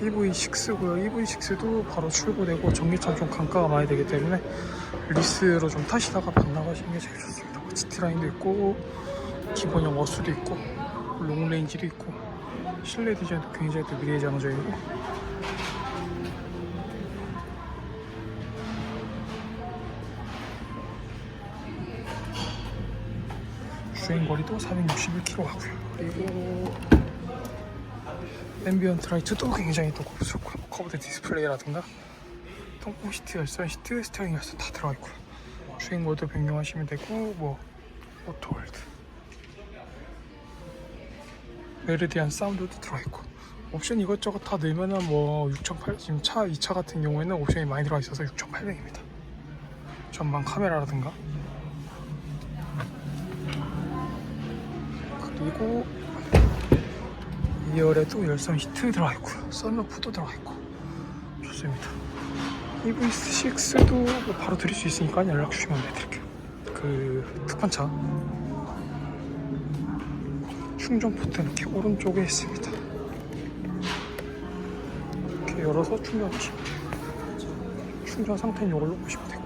EV6고요. EV6도 바로 출고되고 전기차 좀 강가가 많이 되기 때문에 리스로 좀 타시다가 반납하시는 게 제일 좋습니다. GT라인도 있고 기본형 어수도 있고 롱레인지도 있고 실내 디자인도 굉장히 또 미래장적이고 주행거리도 461km 하고요. 그리고 앰비언트 라이트도 굉장히 또 고급스럽고 커브드 디스플레이라든가 통풍 시트, 열선 시트, 스티어링 열선 다 들어가 있고요. 주행 모드 변경하시면 되고 뭐 오토월드 메르디안 사운드도 들어가 있고 옵션 이것저것 다 넣으면은 뭐 6,800 지금 차이차 같은 경우에는 옵션이 많이 들어가 있어서 6,800입니다. 전방 카메라라든가 그리고 2열에도 열선 히트 들어가 있고요. 썬루프도 들어가 있고 좋습니다. EV6도 뭐 바로 드릴 수 있으니까 연락 주시면 해드릴게요. 그 특판차 충전 포트는 이렇게 오른쪽에 있습니다. 이렇게 열어서 돼요. 충전 상태는 이걸로 보시면 되고